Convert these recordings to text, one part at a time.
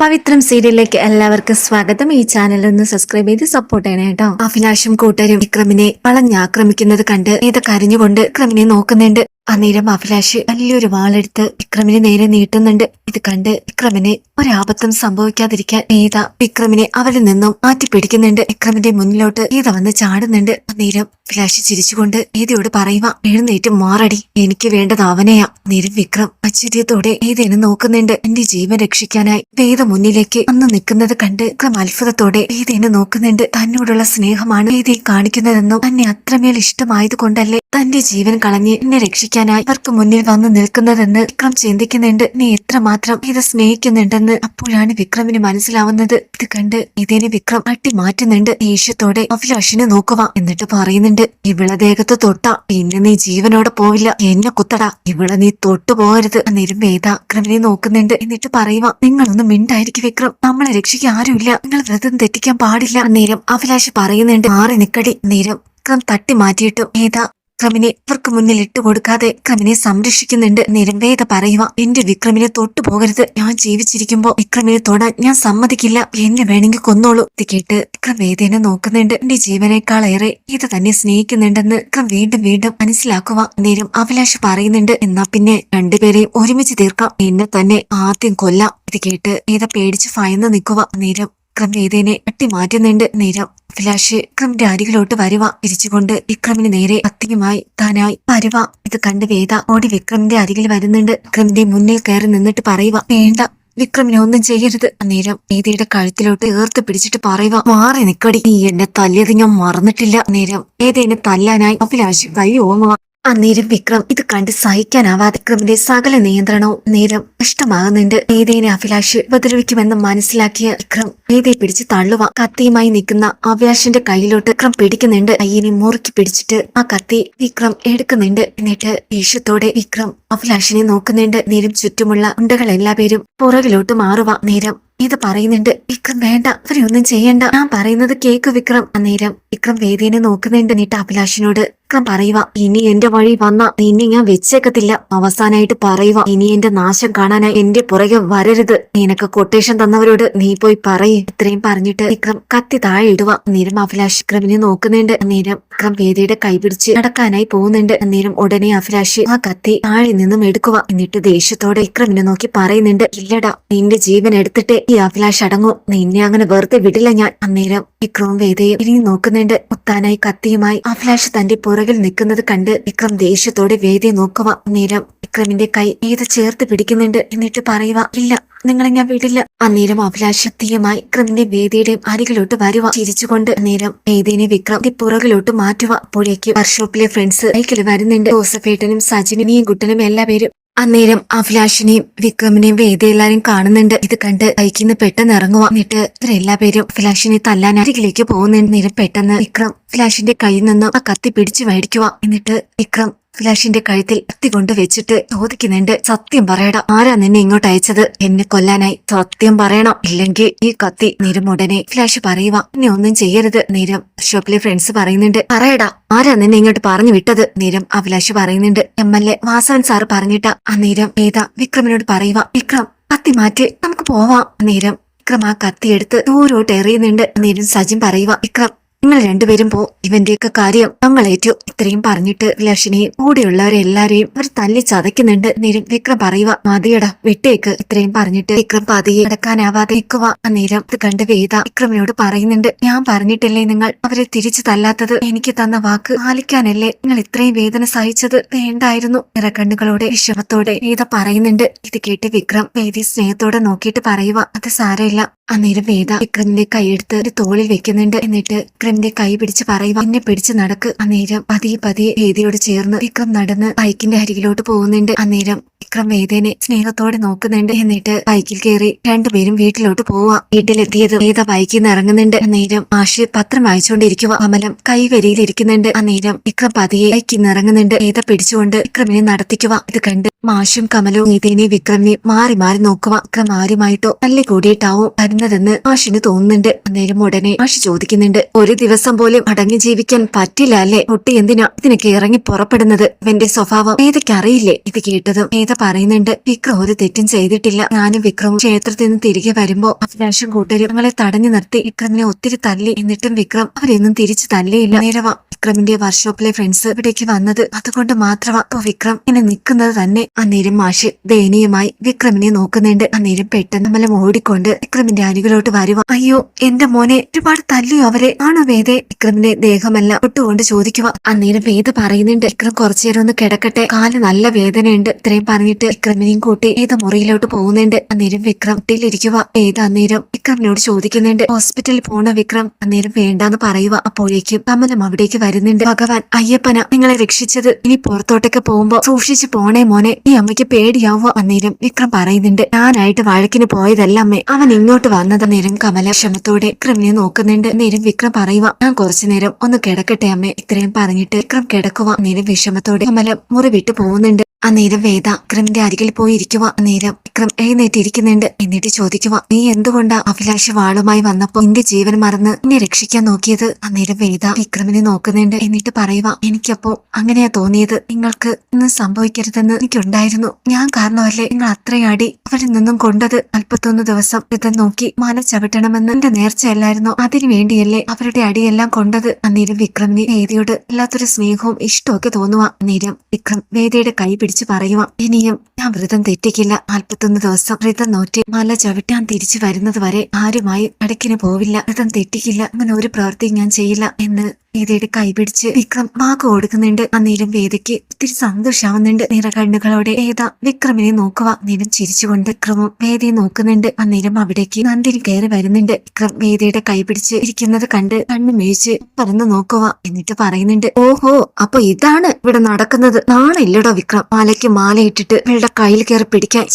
പവിത്രം സീരിയലിലേക്ക് എല്ലാവർക്കും സ്വാഗതം. ഈ ചാനൽ ഒന്ന് സബ്സ്ക്രൈബ് ചെയ്ത് സപ്പോർട്ട് ചെയ്യണേ കേട്ടോ. അഭിലാഷും കൂട്ടരും വിക്രമിനെ വളഞ്ഞാക്രമിക്കുന്നത് കണ്ട് ഇത് കരഞ്ഞുകൊണ്ട് വിക്രമിനെ നോക്കുന്നുണ്ട്. അന്നേരം അഭിലാഷ് വലിയൊരു വാളെടുത്ത് വിക്രമിനെ നേരെ നീട്ടുന്നുണ്ട്. ഇത് കണ്ട് വിക്രമിന് ഒരാപത്തും സംഭവിക്കാതിരിക്കാൻ ഗീത വിക്രമിനെ അവരിൽ നിന്നും മാറ്റി പിടിക്കുന്നുണ്ട്. വിക്രമിന്റെ മുന്നിലോട്ട് ഗീത വന്ന് ചാടുന്നുണ്ട്. നേരം ഫ്ലാഷ് ചിരിച്ചുകൊണ്ട് ഗീതയോട് പറയുക എഴുന്നേറ്റ് മാറടി. എനിക്ക് വേണ്ടത് അവനെയാ. നേരം വിക്രം ആശ്ചര്യത്തോടെ വേദനെ നോക്കുന്നുണ്ട്. എന്റെ ജീവൻ രക്ഷിക്കാനായി വേദ മുന്നിലേക്ക് അന്ന് നിൽക്കുന്നത് കണ്ട് വിക്രം അത്ഭുതത്തോടെ വേദനെ നോക്കുന്നുണ്ട്. തന്നോടുള്ള സ്നേഹമാണ് ഗീതയെ കാണിക്കുന്നതെന്നും തന്നെ അത്രമേൽ ഇഷ്ടമായത് കൊണ്ടല്ലേ തന്റെ ജീവൻ കളഞ്ഞ് എന്നെ രക്ഷിക്കാനായി അവർക്ക് മുന്നിൽ വന്ന് നിൽക്കുന്നതെന്ന് വിക്രം ചിന്തിക്കുന്നുണ്ട്. നീ എത്രമാത്രം ഇത് സ്നേഹിക്കുന്നുണ്ടെന്ന് അപ്പോഴാണ് വിക്രമിന് മനസ്സിലാവുന്നത്. ഇത് കണ്ട് ഇതിനെ വിക്രം അട്ടി മാറ്റുന്നുണ്ട് ദേഷ്യത്തോടെ അഭിലാഷിനെ നോക്കുക എന്നിട്ട് പറയുന്നുണ്ട് ഇവളെ ദേഹത്ത് തൊട്ട. പിന്നെ നീ ജീവനോടെ പോവില്ല. എന്നെ കുത്തടാ. ഇവളെ നീ തൊട്ടു പോകരുത്. വേദ വിക്രമിനെ നോക്കുന്നുണ്ട്. എന്നിട്ട് പറയുക നിങ്ങളൊന്നും മിണ്ടായിരിക്കും വിക്രം. നമ്മളെ രക്ഷിക്കാൻ ആരുമില്ല. നിങ്ങൾ വ്രതം തെറ്റിക്കാൻ പാടില്ല. നേരം അഭിലാഷ് പറയുന്നുണ്ട് മാറി നിക്കടി. നേരം വിക്രം തട്ടി മാറ്റിയിട്ടും വേദ വിക്രമിനെ ഇവർക്ക് മുന്നിൽ ഇട്ടുകൊടുക്കാതെ വിക്രമിനെ സംരക്ഷിക്കുന്നുണ്ട് നിരവേദ പറയുക. എന്റെ വിക്രമിനെ തൊട്ടു പോകരുത്. ഞാൻ ജീവിച്ചിരിക്കുമ്പോ വിക്രമിനെ തൊടാൻ ഞാൻ സമ്മതിക്കില്ല. എന്നെ വേണമെങ്കിൽ കൊന്നോളൂ. ഇത് കേട്ട് വിക്രം വേദേനെ നോക്കുന്നുണ്ട്. എന്റെ ജീവനേക്കാളേറെ ഇത് തന്നെ സ്നേഹിക്കുന്നുണ്ടെന്ന് വിക്രം വീണ്ടും വീണ്ടും മനസ്സിലാക്കുക. നേരം അഭിലാഷ് പറയുന്നുണ്ട്. എന്നാ പിന്നെ രണ്ടുപേരെയും ഒരുമിച്ച് തീർക്കാം. എന്നെ തന്നെ ആദ്യം കൊല്ലാം. ഇത് കേട്ട് വേദ പേടിച്ച് ഭയന്ന് നിൽക്കുക. നേരം വിക്രം വേദേനെ അട്ടി മാറ്റുന്നുണ്ട് നേരം. അഭിലാഷ് വിക്രമിന്റെ അരികിലോട്ട് വരുവ. തിരിച്ചുകൊണ്ട് വിക്രമിന് നേരെ അത്തിയുമായി താനായി വരുവ. ഇത് കണ്ട് വേദ ഓടി വിക്രമിന്റെ അരികിൽ വരുന്നുണ്ട്. വിക്രമിന്റെ മുന്നിൽ കയറി നിന്നിട്ട് പറയുക വേണ്ട വിക്രമിനെ ഒന്നും ചെയ്യരുത്. അന്നേരം വേദയുടെ കഴുത്തിലോട്ട് ഏർത്ത് പിടിച്ചിട്ട് പറയുക മാറി നിക്കടി. നീ എന്നെ തല്ലിയത് ഞാൻ മറന്നിട്ടില്ല. നേരം വേദയെ തല്ലാനായി. അഭിലാഷ് കൈ ഓങ്ങുക അന്നേരം വിക്രം ഇത് കണ്ട് സഹിക്കാനാവാതെ വിക്രമിന്റെ സകല നിയന്ത്രണവും നേരം നഷ്ടമാകുന്നുണ്ട്. വേദേനെ അഭിലാഷ് ഉപദ്രവിക്കുമെന്ന് മനസ്സിലാക്കിയ വിക്രം വേദയെ പിടിച്ച് തള്ളുക കത്തിയുമായി നിൽക്കുന്ന അഭിലാഷിന്റെ കയ്യിലോട്ട് വിക്രം പിടിക്കുന്നുണ്ട്. കയ്യിനെ മുറുക്കി പിടിച്ചിട്ട് ആ കത്തി വിക്രം എടുക്കുന്നുണ്ട്. എന്നിട്ട് ദേഷ്യത്തോടെ വിക്രം അഭിലാഷിനെ നോക്കുന്നുണ്ട്. നേരം ചുറ്റുമുള്ള ഉണ്ടകൾ എല്ലാവരും പുറകിലോട്ട് മാറുക നേരം ഇത് പറയുന്നുണ്ട് വിക്രം വേണ്ട അവരെയൊന്നും ചെയ്യണ്ട. ഞാൻ പറയുന്നത് കേക്ക് വിക്രം. അന്നേരം വിക്രം വേദിനെ നോക്കുന്നുണ്ട്. എന്നിട്ട് അഭിലാഷിനോട് വിക്രം പറയുക ഇനി എന്റെ വഴി വന്ന നിന്നെ ഞാൻ വെച്ചേക്കത്തില്ല. അവസാനായിട്ട് പറയുക ഇനി എന്റെ നാശം കാണാനായി എന്റെ പുറകെ വരരുത്. നിനക്ക് കൊട്ടേഷൻ തന്നവരോട് നീ പോയി പറയേ. ഇത്രയും പറഞ്ഞിട്ട് വിക്രം കത്തി താഴെ ഇടുക നീരം അഭിലാഷ് വിക്രമിനെ നോക്കുന്നുണ്ട്. നീരം വിക്രം വേദിയുടെ കൈപിടിച്ച് നടക്കാനായി പോകുന്നുണ്ട്. നീരം ഉടനെ അഭിലാഷ് ആ കത്തി താഴെ നിന്നും എടുക്കുക എന്നിട്ട് ദേഷ്യത്തോടെ വിക്രമിനെ നോക്കി പറയുന്നുണ്ട് ഇല്ലടാ നിന്റെ ജീവൻ എടുത്തിട്ട് ഈ അഭിലാഷ് അടങ്ങും. നിന്നെ അങ്ങനെ വെറുതെ വിടില്ല ഞാൻ. അന്നേരം വിക്രവും വേദയും തിരിഞ്ഞു നോക്കുന്നുണ്ട്. മുത്താനായി കത്തിയുമായി അഭിലാഷ് തന്റെ പുറകിൽ നിൽക്കുന്നത് കണ്ട് വിക്രം ദേഷ്യത്തോടെ വേദയെ നോക്കുക അന്നേരം വിക്രമിന്റെ കൈ വേദ ചേർത്ത് പിടിക്കുന്നുണ്ട്. എന്നിട്ട് പറയുക ഇല്ല നിങ്ങളെ ഞാൻ വിടില്ല. അന്നേരം അഭിലാഷ് ശക്തിയുമായി വിക്രമിന്റെ വേദിയുടെയും അരികിലോട്ട് വരുക ചിരിച്ചുകൊണ്ട് നേരം വേദിനെ വിക്രം പുറകിലോട്ട് മാറ്റുക അപ്പോഴേക്ക് വർക്ക്ഷോപ്പിലെ ഫ്രണ്ട്സ് ബൈക്കിൽ വരുന്നുണ്ട്. ജോസഫേട്ടനും സജിനിയും കുട്ടനും എല്ലാവരും അന്നേരം അഭിലാഷിനെയും വിക്രമിനെയും വേദ എല്ലാരും കാണുന്നുണ്ട്. ഇത് കണ്ട് ബൈക്കിന്ന് പെട്ടെന്ന് ഇറങ്ങുക. എന്നിട്ട് ഇവരെല്ലാ പേരും അഭിലാഷിനെ തല്ലാൻ അരികിലേക്ക് പോകുന്നുണ്ട് നേരം പെട്ടെന്ന് വിക്രം അഭിലാഷിന്റെ കയ്യിൽ നിന്നും ആ കത്തി പിടിച്ചു മേടിക്കുക. എന്നിട്ട് വിക്രം ഫ്ലാഷിന്റെ കഴുത്തിൽ കത്തി കൊണ്ട് വെച്ചിട്ട് ചോദിക്കുന്നുണ്ട് സത്യം പറയടാ ആരാ നിന്നെ ഇങ്ങോട്ട് അയച്ചത്? എന്നെ കൊല്ലാനായി. സത്യം പറയണം ഇല്ലെങ്കിൽ ഈ കത്തി നിരം ഉടനെ. ഫ്ലാഷ് പറയുക എന്നെ ഒന്നും ചെയ്യരുത്. നിരം ഷോപ്പിലെ ഫ്രണ്ട്സ് പറയുന്നുണ്ട് പറയടാ ആരാ നിന്നെ ഇങ്ങോട്ട് പറഞ്ഞു വിട്ടത്? നിരം അഭിലാഷ് പറയുന്നുണ്ട് M L A Vasavan sir പറഞ്ഞിട്ട. ആ നിരം ഏതാ വിക്രമിനോട് പറയുക വിക്രം കത്തി മാറ്റി നമുക്ക് പോവാം. നേരം വിക്രം ആ കത്തി എടുത്ത് ദൂരോട്ട് എറിയുന്നുണ്ട് നേരം സജിൻ പറയുക വിക്രം നിങ്ങൾ രണ്ടുപേരും പോ ഇവന്റെയൊക്കെ കാര്യം തങ്ങളേറ്റു ഇത്രയും പറഞ്ഞിട്ട് ലക്ഷ്മിയെ കൂടെയുള്ളവരെ എല്ലാരെയും അവർ തല്ലി ചതയ്ക്കുന്നുണ്ട്. നേരം വിക്രം പറയുക മതിയടാ വിട്ടേക്ക്. ഇത്രയും പറഞ്ഞിട്ട് വിക്രം പതിയെ നടക്കാനാവാതെ നിൽക്കുക അന്നേരം ഇത് കണ്ട് വേദ വിക്രമിനോട് പറയുന്നുണ്ട് ഞാൻ പറഞ്ഞിട്ടില്ലേ നിങ്ങൾ അവരെ തിരിച്ചു തല്ലാത്തത്? എനിക്ക് തന്ന വാക്ക് പാലിക്കാനല്ലേ നിങ്ങൾ ഇത്രയും വേദന സഹിച്ചത്? വേണ്ടായിരുന്നു. നിറക്കണ്ണുകളോടെ വിഷമത്തോടെ വേദ പറയുന്നുണ്ട്. ഇത് കേട്ട് വിക്രം വേദി സ്നേഹത്തോടെ നോക്കിയിട്ട് പറയുക അത് സാരമില്ല. അന്നേരം വേദ വിക്രമിന്റെ കൈയെടുത്ത് ഒരു തോളിൽ വെക്കുന്നുണ്ട്. എന്നിട്ട് വിക്രമിന്റെ കൈ പിടിച്ച് പറയുക എന്നെ പിടിച്ച് നടക്ക്. അന്നേരം പതിയെ പതിയെ വേദിയോട് ചേർന്ന് വിക്രം നടന്ന് ബൈക്കിന്റെ അരികിലോട്ട് പോകുന്നുണ്ട്. അന്നേരം വിക്രം വേദേനെ സ്നേഹത്തോടെ നോക്കുന്നുണ്ട്. എന്നിട്ട് ബൈക്കിൽ കയറി രണ്ടുപേരും വീട്ടിലോട്ട് പോവാ. വീട്ടിലെത്തിയത് വേദ ബൈക്കിൽ നിന്ന് ഇറങ്ങുന്നുണ്ട്. അന്നേരം ആഷി പത്രം വായിച്ചുകൊണ്ടിരിക്കുക അമലം കൈവരിയിലിരിക്കുന്നുണ്ട് അന്നേരം വിക്രം പതിയെ ബൈക്കിൽ നിന്ന് ഇറങ്ങുന്നുണ്ട്. വേദ പിടിച്ചുകൊണ്ട് വിക്രമിനെ നടത്തിക്കുക ഇത് കണ്ട് മാഷും കമലും നീതേനെ വിക്രമിനെ മാറി മാറി നോക്കുക വിക്രം ആരുമായിട്ടോ തല്ലി കൂടിയിട്ടാവും താൻ വരുന്നതെന്ന് ആഷിന് തോന്നുന്നുണ്ട്. അന്നേരം ഉടനെ ആഷി ചോദിക്കുന്നുണ്ട് ഒരു ദിവസം പോലും അടങ്ങി ജീവിക്കാൻ പറ്റില്ല അല്ലേ? കുട്ടി എന്തിനാ ഇതിനൊക്കെ ഇറങ്ങി പുറപ്പെടുന്നത്? അവന്റെ സ്വഭാവം അറിയില്ലേ? ഇത് കേട്ടതും ഏത പറയുന്നുണ്ട് വിക്രം ഒരു തെറ്റും ചെയ്തിട്ടില്ല. ഞാനും വിക്രമും ക്ഷേത്രത്തിൽ നിന്ന് തിരികെ വരുമ്പോ അഭിലാഷം കൂട്ടരും ഞങ്ങളെ തടഞ്ഞു നിർത്തി വിക്രമിനെ ഒത്തിരി തല്ലി. എന്നിട്ടും വിക്രം അവരെയൊന്നും തിരിച്ചു തല്ലിയില്ല. നേരവാ വിക്രമിന്റെ വർക്ക്ഷോപ്പിലെ ഫ്രണ്ട്സ് ഇവിടേക്ക് വന്നത്. അതുകൊണ്ട് മാത്രമാ ഇപ്പൊ വിക്രം ഇങ്ങനെ നിൽക്കുന്നത് തന്നെ. അന്നേരം മാഷ് ദയനീയമായി വിക്രമിനെ നോക്കുന്നുണ്ട്. അന്നേരം പെട്ടെന്ന് നമ്മളെ ഓടിക്കൊണ്ട് വിക്രമിന്റെ അരികിലോട്ട് വരുവ. അയ്യോ എന്റെ മോനെ ഒരുപാട് തല്ലിയോ അവരെ? ആണോ വേദ? വിക്രമിന്റെ ദേഹമെല്ലാം ഒട്ടുകൊണ്ട് ചോദിക്കുക അന്നേരം വേദ പറയുന്നുണ്ട് വിക്രം കുറച്ചുനേരം ഒന്ന് കിടക്കട്ടെ. കാൽ നല്ല വേദനയുണ്ട്. ഇത്രയും പറഞ്ഞിട്ട് വിക്രമിനെയും കൂട്ടി വേദ മുറിയിലോട്ട് പോകുന്നുണ്ട്. അന്നേരം വിക്രം കുട്ടിയിലിരിക്കുക വേദ അന്നേരം വിക്രമിനോട് ചോദിക്കുന്നുണ്ട് ഹോസ്പിറ്റലിൽ പോണ വിക്രം? അന്നേരം വേണ്ടാന്ന് പറയുക അപ്പോഴേക്കും കമലം അവിടേക്ക് വരുന്നുണ്ട്. ഭഗവാൻ അയ്യപ്പന നിങ്ങളെ രക്ഷിച്ചത്. ഇനി പുറത്തോട്ടൊക്കെ പോകുമ്പോ സൂക്ഷിച്ച് പോണേ മോനെ. ഈ അമ്മയ്ക്ക് പേടിയാവോ അന്നേരം വിക്രം പറയുന്നുണ്ട് ഞാനായിട്ട് വഴക്കിന് പോയതല്ല അമ്മേ. അവൻ ഇങ്ങോട്ട് വന്നത് നേരം കമല ക്ഷമത്തോടെ വിക്രമിനെ നോക്കുന്നുണ്ട്. നേരം വിക്രം പറയുക ഞാൻ കുറച്ചു നേരം ഒന്ന് കിടക്കട്ടെ അമ്മേ. ഇത്രയും പറഞ്ഞിട്ട് വിക്രം കിടക്കുക നേരം വിഷമത്തോടെ കമല മുറി വിട്ടു പോകുന്നുണ്ട്. അന്നേരം വേദ വിക്രമിന്റെ അരികിൽ പോയി ഇരിക്കുക അന്നേരം വിക്രം എഴുന്നേറ്റ് ഇരിക്കുന്നുണ്ട്. എന്നിട്ട് ചോദിക്കുക നീ എന്തുകൊണ്ടാ അഭിലാഷ വാളുമായി വന്നപ്പോ നിന്റെ ജീവൻ മറന്ന് എന്നെ രക്ഷിക്കാൻ നോക്കിയത്? അന്നേരം വേദ വിക്രമിനെ നോക്കുന്നുണ്ട്. എന്നിട്ട് പറയുക എനിക്കപ്പോ അങ്ങനെയാ തോന്നിയത്. നിങ്ങൾക്ക് ഇന്ന് സംഭവിക്കരുതെന്ന് എനിക്കുണ്ടായിരുന്നു. ഞാൻ കാരണമല്ലേ നിങ്ങൾ അത്രയാടി അവരിൽ നിന്നും കൊണ്ടത്? നാൽപ്പത്തൊന്ന് ദിവസം ഇത് നോക്കി മാന ചവിട്ടണമെന്ന് എന്റെ നേർച്ചയല്ലായിരുന്നു? അതിനു വേണ്ടിയല്ലേ അവരുടെ അടിയെല്ലാം കൊണ്ടത്? അന്നേരം വിക്രമിന് വേദിയോട് വല്ലാത്തൊരു സ്നേഹവും ഇഷ്ടമൊക്കെ തോന്നുക അന്നേരം വിക്രം വേദയുടെ കൈ പിടിച്ചു പറയുക ഇനിയും ഞാൻ വ്രതം തെറ്റിക്കില്ല. നാൽപ്പത്തൊന്ന് ദിവസം വ്രതം നോറ്റി മല ചവിട്ടാൻ തിരിച്ചു വരുന്നത് വരെ ആരുമായി കടക്കിന് പോവില്ല. വ്രതം തെറ്റിക്കില്ല. അങ്ങനെ ഒരു പ്രവൃത്തിയും ഞാൻ ചെയ്യില്ല എന്ന് വേദയുടെ കൈപിടിച്ച് വിക്രം വാക്ക് കൊടുക്കുന്നുണ്ട്. അന്നേരം വേദയ്ക്ക് ഒത്തിരി സന്തോഷാവുന്നുണ്ട് നിറകണ്ണുകളോടെ വേദ വിക്രമിനെ നോക്കുക. നേരം ചിരിച്ചുകൊണ്ട് വിക്രമും വേദയെ നോക്കുന്നുണ്ട്. അന്നേരം അവിടേക്ക് നന്ദിനി കയറി വരുന്നുണ്ട്. വിക്രം വേദയുടെ കൈപിടിച്ച് ഇരിക്കുന്നത് കണ്ട് കണ്ണു മേയിച്ച് പറന്ന് നോക്കുക എന്നിട്ട് പറയുന്നുണ്ട് ഓഹോ അപ്പൊ ഇതാണ് ഇവിടെ നടക്കുന്നത്. നാളെ ഇല്ലടോ വിക്രം. മാലയ്ക്ക് മാല ഇട്ടിട്ട് ഇവളുടെ കയ്യിൽ കയറി പിടിക്കാൻ.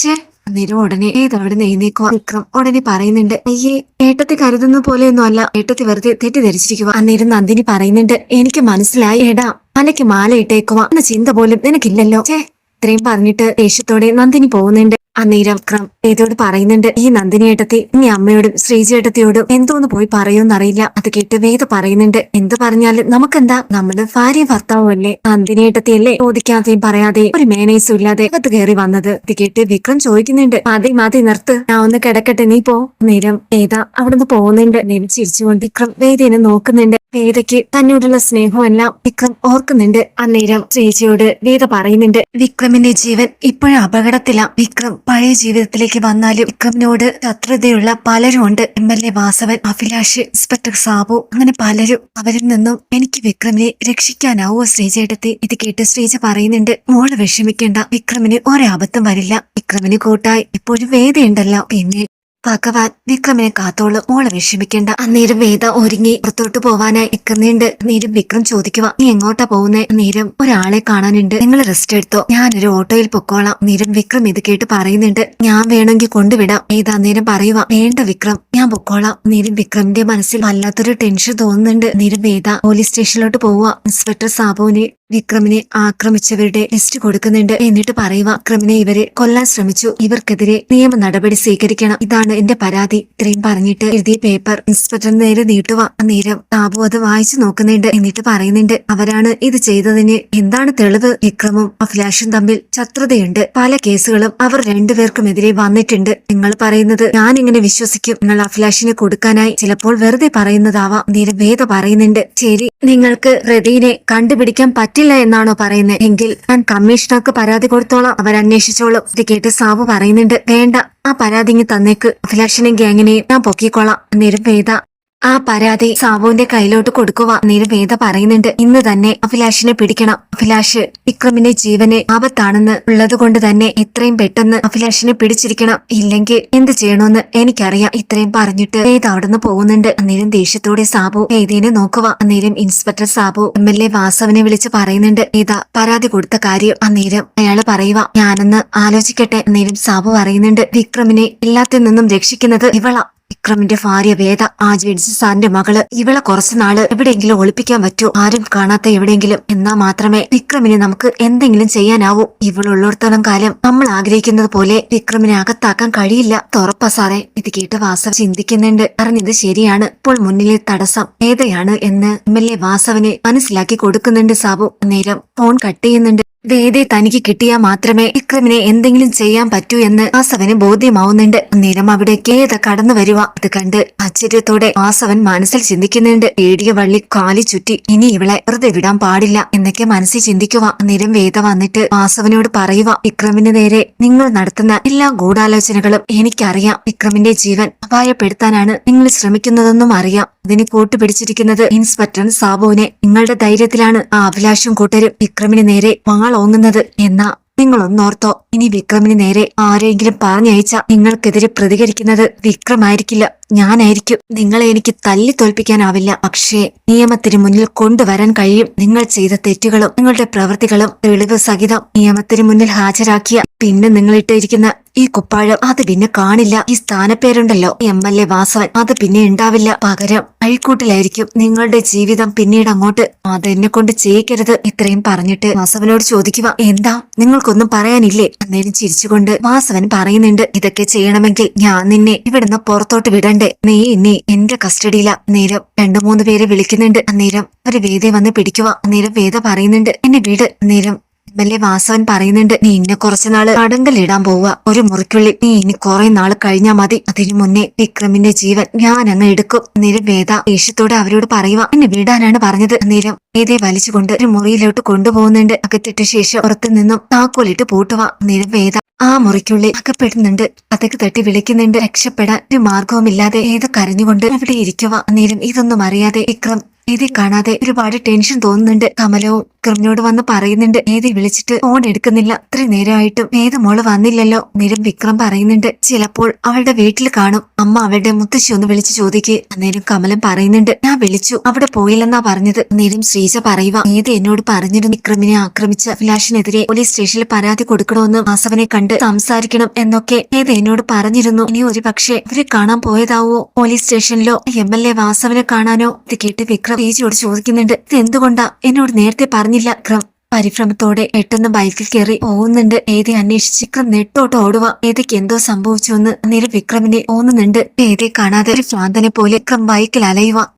അന്നേരം ഉടനെ ഏതവിടെ എഴുന്നേക്കുക വിക്രം ഉടനെ പറയുന്നുണ്ട് അയ്യേ ഏട്ടത്തി കരുതുന്ന പോലെയൊന്നും അല്ല ഏട്ടത്തി വെറുതെ തെറ്റിദ്ധരിച്ചിരിക്കുക അന്നേരം നന്ദിനി പറയുന്നുണ്ട് എനിക്ക് മനസ്സിലായി. ഏടാ മലയ്ക്ക് മാല ഇട്ടേക്കുവാ. എന്ന ചിന്ത പോലും നിനക്കില്ലല്ലോ. ഛേ ഇത്രയും പറഞ്ഞിട്ട് ദേഷ്യത്തോടെ നന്ദിനി പോകുന്നുണ്ട്. അന്നേരം വിക്രം ഏതോട് പറയുന്നുണ്ട്? ഈ നന്ദിനി ഏട്ടത്തി ഇനി അമ്മയോടും ശ്രീജേട്ടത്തിയോടും എന്തോന്ന് പോയി പറയുമെന്നറിയില്ല. അത് കേട്ട് വേദ പറയുന്നുണ്ട്. എന്ത് പറഞ്ഞാലും നമുക്കെന്താ? നമ്മുടെ ഭാര്യ ഭർത്താവും അല്ലേ നന്ദിനി ഏട്ടത്തിയല്ലേ? ചോദിക്കാതെയും പറയാതെയും ഒരു മേനേസും ഇല്ലാതെ അകത്ത് കയറി വന്നത്. ഇത് കേട്ട് വിക്രം ചോദിക്കുന്നുണ്ട്. മതി മാതി നിർത്ത്. ഞാൻ ഒന്ന് കിടക്കട്ടെ. നീ പോ. നേരം വേദ അവിടുന്ന് പോകുന്നുണ്ട്. ചിരിച്ചുകൊണ്ട് വിക്രം വേദിനെ നോക്കുന്നുണ്ട്. വേദയ്ക്ക് തന്നോടുള്ള സ്നേഹമെല്ലാം വിക്രം ഓർക്കുന്നുണ്ട്. അന്നേരം ശ്രീജയോട് വേദ പറയുന്നുണ്ട്. വിക്രമിന്റെ ജീവൻ ഇപ്പോഴും അപകടത്തിലാണ് വിക്രം പഴയ ജീവിതത്തിലേക്ക് വന്നാലും വിക്രമിനോട് ശത്രുതയുള്ള പലരും ഉണ്ട്. M L A Vasavan Abhilash inspector Sabu അങ്ങനെ പലരും അവരിൽ നിന്നും എനിക്ക് വിക്രമിനെ രക്ഷിക്കാനാവോ ശ്രീജയെടുത്തി ഇത് കേട്ട് ശ്രീജ പറയുന്നുണ്ട് മോൾ വിഷമിക്കേണ്ട. വിക്രമിന് ഒരബദ്ധം വരില്ല. വിക്രമിന് കൂട്ടായി. ഇപ്പോഴും വേദയുണ്ടല്ലോ. പിന്നെ ഭഗവാൻ വിക്രമിനെ കാത്തോൾ മോളെ വിഷമിക്കേണ്ട. അന്നേരം വേദ ഒരുങ്ങി പുറത്തോട്ട് പോവാനായി നിൽക്കുന്നുണ്ട്. നേരം വിക്രം ചോദിക്കുക നീ എങ്ങോട്ടാ പോകുന്നേ? നേരം ഒരാളെ കാണാനുണ്ട്. നിങ്ങൾ റെസ്റ്റ് എടുത്തോ. ഞാനൊരു ഓട്ടോയിൽ പൊക്കോളാം. നേരം വിക്രം ഇത് കേട്ട് പറയുന്നുണ്ട് ഞാൻ വേണമെങ്കിൽ കൊണ്ടുവിടാം. വേദ അന്നേരം പറയുക വേണ്ട വിക്രം ഞാൻ പൊക്കോളാം. നേരം വിക്രമിന്റെ മനസ്സിൽ വല്ലാത്തൊരു ടെൻഷൻ തോന്നുന്നുണ്ട്. നേരം വേദ പോലീസ് സ്റ്റേഷനിലോട്ട് പോവുക. ഇൻസ്പെക്ടർ സാബുവിനെ വിക്രമിനെ ആക്രമിച്ചവരുടെ ലിസ്റ്റ് കൊടുക്കുന്നുണ്ട്. എന്നിട്ട് പറയുക വിക്രമിനെ ഇവരെ കൊല്ലാൻ ശ്രമിച്ചു. ഇവർക്കെതിരെ നിയമ നടപടി സ്വീകരിക്കണം. ഇതാണ് എന്റെ പരാതി. ഇത്രയും പറഞ്ഞിട്ട് എഴുതിയ പേപ്പർ ഇൻസ്പെക്ടർ നേരെ നീട്ടുക. നേരം താബു അത് വായിച്ചു നോക്കുന്നുണ്ട്. എന്നിട്ട് പറയുന്നുണ്ട് അവരാണ് ഇത് ചെയ്തതിന് എന്താണ് തെളിവ്? വിക്രമും അഭിലാഷും തമ്മിൽ ശത്രുതയുണ്ട്. പല കേസുകളും അവർ രണ്ടുപേർക്കുമെതിരെ വന്നിട്ടുണ്ട്. നിങ്ങൾ പറയുന്നത് ഞാൻ ഇങ്ങനെ വിശ്വസിക്കും. നിങ്ങൾ അഭിലാഷിനെ കൊടുക്കാനായി ചിലപ്പോൾ വെറുതെ പറയുന്നതാവാം. നേരം വേദ പറയുന്നുണ്ട് ശരി നിങ്ങൾക്ക് പ്രതിനെ കണ്ടുപിടിക്കാൻ പറ്റില്ല എന്നാണോ പറയുന്നത് എങ്കിൽ ഞാൻ കമ്മീഷണർക്ക് പരാതി കൊടുത്തോളാം. അവർ അന്വേഷിച്ചോളൂ. ഇത് കേട്ട് സാബു പറയുന്നുണ്ട്. വേണ്ട. ആ പരാതി ഇങ്ങ് തന്നേക്ക്. അഭിലാഷനെങ്കിൽ എങ്ങനെയും ഞാൻ പൊക്കിക്കോളാം. നേരം വേദ ആ പരാതി സാബുവിന്റെ കയ്യിലോട്ട് കൊടുക്കുക നിരവേദ വേദ പറയുന്നുണ്ട് ഇന്ന് തന്നെ അഭിലാഷിനെ പിടിക്കണം. അഭിലാഷ് വിക്രമിന്റെ ജീവന് ആപത്താണെന്ന് ഉള്ളതുകൊണ്ട് തന്നെ എത്രയും പെട്ടെന്ന് അഭിലാഷിനെ പിടിച്ചിരിക്കണം. ഇല്ലെങ്കിൽ എന്ത് ചെയ്യണമെന്ന് എനിക്കറിയാം. ഇത്രയും പറഞ്ഞിട്ട് വേദ അവിടുന്ന് പോകുന്നുണ്ട്. അന്നേരം ദേഷ്യത്തോടെ സാബു വേദിനെ നോക്കുക അന്നേരം inspector Sabu M L A വാസവനെ വിളിച്ച് പറയുന്നുണ്ട് വേദ പരാതി കൊടുത്ത കാര്യം അന്നേരം അയാൾ പറയുക ഞാനൊന്ന് ആലോചിക്കട്ടെ അന്നേരം സാബു പറയുന്നുണ്ട് വിക്രമിനെ എല്ലാത്തിൽ നിന്നും രക്ഷിക്കുന്നത് ഇവളാ. വിക്രമിന്റെ ഭാര്യ വേദ ആ ജഡ്ജി സാറിന്റെ മകൾ ഇവളെ കുറച്ചു നാൾ എവിടെയെങ്കിലും ഒളിപ്പിക്കാൻ പറ്റൂ? ആരും കാണാത്ത എവിടെയെങ്കിലും. എന്നാ മാത്രമേ വിക്രമിനെ നമുക്ക് എന്തെങ്കിലും ചെയ്യാനാവൂ. ഇവളുള്ളിടത്തോളം കാലം നമ്മൾ ആഗ്രഹിക്കുന്നത് പോലെ വിക്രമിനെ അകത്താക്കാൻ കഴിയില്ല. തുറപ്പ സാറേ. ഇത് കേട്ട് വാസവ് ചിന്തിക്കുന്നുണ്ട്. ഇത് ശരിയാണ്. ഇപ്പോൾ മുന്നിലെ തടസ്സം വേദയാണ് എന്ന് എം എൽ എ വാസവന് മനസ്സിലാക്കി കൊടുക്കുന്നുണ്ട് സാബു. നേരം ഫോൺ കട്ട് ചെയ്യുന്നുണ്ട്. വേദയെ തനിക്ക് കിട്ടിയാൽ മാത്രമേ വിക്രമിനെ എന്തെങ്കിലും ചെയ്യാൻ പറ്റൂ എന്ന് വാസവന് ബോധ്യമാവുന്നുണ്ട്. നേരം അവിടേക്ക് ഏത കടന്നു വരുക. അത് കണ്ട് ആശ്ചര്യത്തോടെ വാസവൻ മനസ്സിൽ ചിന്തിക്കുന്നുണ്ട്. പേടിയ വള്ളി കാലി ചുറ്റി ഇനി ഇവളെ വെറുതെ വിടാൻ പാടില്ല എന്നൊക്കെ മനസ്സിൽ ചിന്തിക്കുക. നേരം വേദ വന്നിട്ട് വാസവനോട് പറയുക വിക്രമിന് നേരെ നിങ്ങൾ നടത്തുന്ന എല്ലാ ഗൂഢാലോചനകളും എനിക്കറിയാം. വിക്രമിന്റെ ജീവൻ അപായപ്പെടുത്താനാണ് നിങ്ങൾ ശ്രമിക്കുന്നതെന്നും അറിയാം. അതിന് കൂട്ടുപിടിച്ചിരിക്കുന്നത് ഇൻസ്പെക്ടർ സാബുവിനെ. നിങ്ങളുടെ ധൈര്യത്തിലാണ് ആ അഭിലാഷം കൂട്ടരും വിക്രമിന് നേരെ വാളോങ്ങുന്നത് എന്നാ നിങ്ങളൊന്നോർത്തോ. ഇനി വിക്രമിന് നേരെ ആരെങ്കിലും പറഞ്ഞയച്ച നിങ്ങൾക്കെതിരെ പ്രതികരിക്കുന്നത് വിക്രമായിരിക്കില്ല ഞാനായിരിക്കും. നിങ്ങളെ എനിക്ക് തല്ലി തോൽപ്പിക്കാനാവില്ല. പക്ഷേ നിയമത്തിന് മുന്നിൽ കൊണ്ടുവരാൻ കഴിയും. നിങ്ങൾ ചെയ്ത തെറ്റുകളും നിങ്ങളുടെ പ്രവൃത്തികളും തെളിവ് സഹിതം നിയമത്തിന് മുന്നിൽ ഹാജരാക്കിയ പിന്നെ നിങ്ങൾ ഇട്ടിരിക്കുന്ന ഈ കുപ്പാഴം അത് പിന്നെ കാണില്ല. ഈ സ്ഥാനപ്പേരുണ്ടല്ലോ. M L A Vasavan. അത് പിന്നെ ഉണ്ടാവില്ല പകരം അഴിക്കൂട്ടിലായിരിക്കും നിങ്ങളുടെ ജീവിതം പിന്നീട് അങ്ങോട്ട്. അതെന്നെ കൊണ്ട് ചെയ്യിക്കരുത്. ഇത്രയും പറഞ്ഞിട്ട് വാസവനോട് ചോദിക്കുക. എന്താ? നിങ്ങൾക്കൊന്നും പറയാനില്ലേ? അന്നേരം ചിരിച്ചുകൊണ്ട് വാസവൻ പറയുന്നുണ്ട്. ഇതൊക്കെ ചെയ്യണമെങ്കിൽ ഞാൻ നിന്നെ ഇവിടുന്ന് പുറത്തോട്ട് വിടണ്ടേ? നീ ഇനി എന്റെ കസ്റ്റഡിയില. നേരം രണ്ടു മൂന്ന് പേരെ വിളിക്കുന്നുണ്ട്. അന്നേരം ഒരു വേദ വന്ന് പിടിക്കുക. അന്നേരം വേദ പറയുന്നുണ്ട്. എന്നെ വീട്. നേരം എം എൽ എ വാസവൻ പറയുന്നുണ്ട് നീ ഇന്നെ കുറച്ചു നാൾ കടങ്കലിടാൻ പോവുക. ഒരു മുറിക്കുള്ളിൽ നീ ഇനി കുറെ നാൾ കഴിഞ്ഞാ മതി. അതിനു മുന്നേ വിക്രമിന്റെ ജീവൻ ഞാൻ അങ്ങ് എടുക്കും. നിരം വേദ ദേഷ്യത്തോടെ അവരോട് പറയുക എന്നെ വിടാനാണ് പറഞ്ഞത്. നിരം വേദയെ വലിച്ചുകൊണ്ട് ഒരു മുറിയിലോട്ട് കൊണ്ടുപോകുന്നുണ്ട്. അകത്തിട്ട ശേഷം പുറത്തു നിന്നും താക്കോലിട്ട് പൂട്ടുക നിരം വേദ ആ മുറിക്കുള്ളിൽ അകപ്പെടുന്നുണ്ട്. അതൊക്കെ തട്ടി വിളിക്കുന്നുണ്ട്. രക്ഷപ്പെടാൻ ഒരു മാർഗവുമില്ലാതെ ഏത് കരഞ്ഞുകൊണ്ട് അവിടെ ഇരിക്കുക നിരം ഇതൊന്നും അറിയാതെ വിക്രം ഏതി കാണാതെ ഒരുപാട് ടെൻഷൻ തോന്നുന്നുണ്ട്. കമലോ കൃമിനോട് വന്ന് പറയുന്നുണ്ട്. ഏതി വിളിച്ചിട്ട് ഫോൺ എടുക്കുന്നില്ല. ഇത്ര നേരമായിട്ടും ഏത് മോൾ വന്നില്ലല്ലോ? നേരം വിക്രം പറയുന്നുണ്ട്. ചിലപ്പോൾ അവളുടെ വീട്ടിൽ കാണും. അമ്മ അവളുടെ മുത്തശ്ശി ഒന്ന് വിളിച്ചു ചോദിക്കേ. അന്നേരം കമലം പറയുന്നുണ്ട്. ഞാൻ വിളിച്ചു. അവിടെ പോയില്ലെന്നാ പറഞ്ഞത്. നേരം ശ്രീജ പറയുക. ഏത് എന്നോട് പറഞ്ഞിരുന്നു വിക്രമിനെ ആക്രമിച്ച. അഭിലാഷിനെതിരെ പോലീസ് സ്റ്റേഷനിൽ പരാതി കൊടുക്കണമെന്ന് വാസവനെ കണ്ട് സംസാരിക്കണം എന്നൊക്കെ ഏത് എന്നോട് പറഞ്ഞിരുന്നു. ഇനി ഒരു പക്ഷേ അവരെ കാണാൻ പോയതാവോ? പോലീസ് സ്റ്റേഷനിലോ? എം എൽ എ വാസവനെ കാണാനോ? ഇത് കേട്ട് വിക്രം ചേച്ചിയോട് ചോദിക്കുന്നുണ്ട് ഇത് എന്തുകൊണ്ടാ എന്നോട് നേരത്തെ പറഞ്ഞില്ല ക്രം. പരിഭ്രമത്തോടെ പെട്ടെന്ന് ബൈക്കിൽ കയറി പോകുന്നുണ്ട് ഏതെ അന്വേഷിച്ച് വിക്രം നെട്ടോട്ട് ഓടുക ഏതൊക്കെ എന്തോ സംഭവിച്ചു എന്ന് നേരെ വിക്രമിനെ ഓന്നുന്നുണ്ട്. ഏതെ കാണാതെ ഒരു ഭ്രാന്തനെ പോലെ വിക്രം ബൈക്കിൽ അലയുക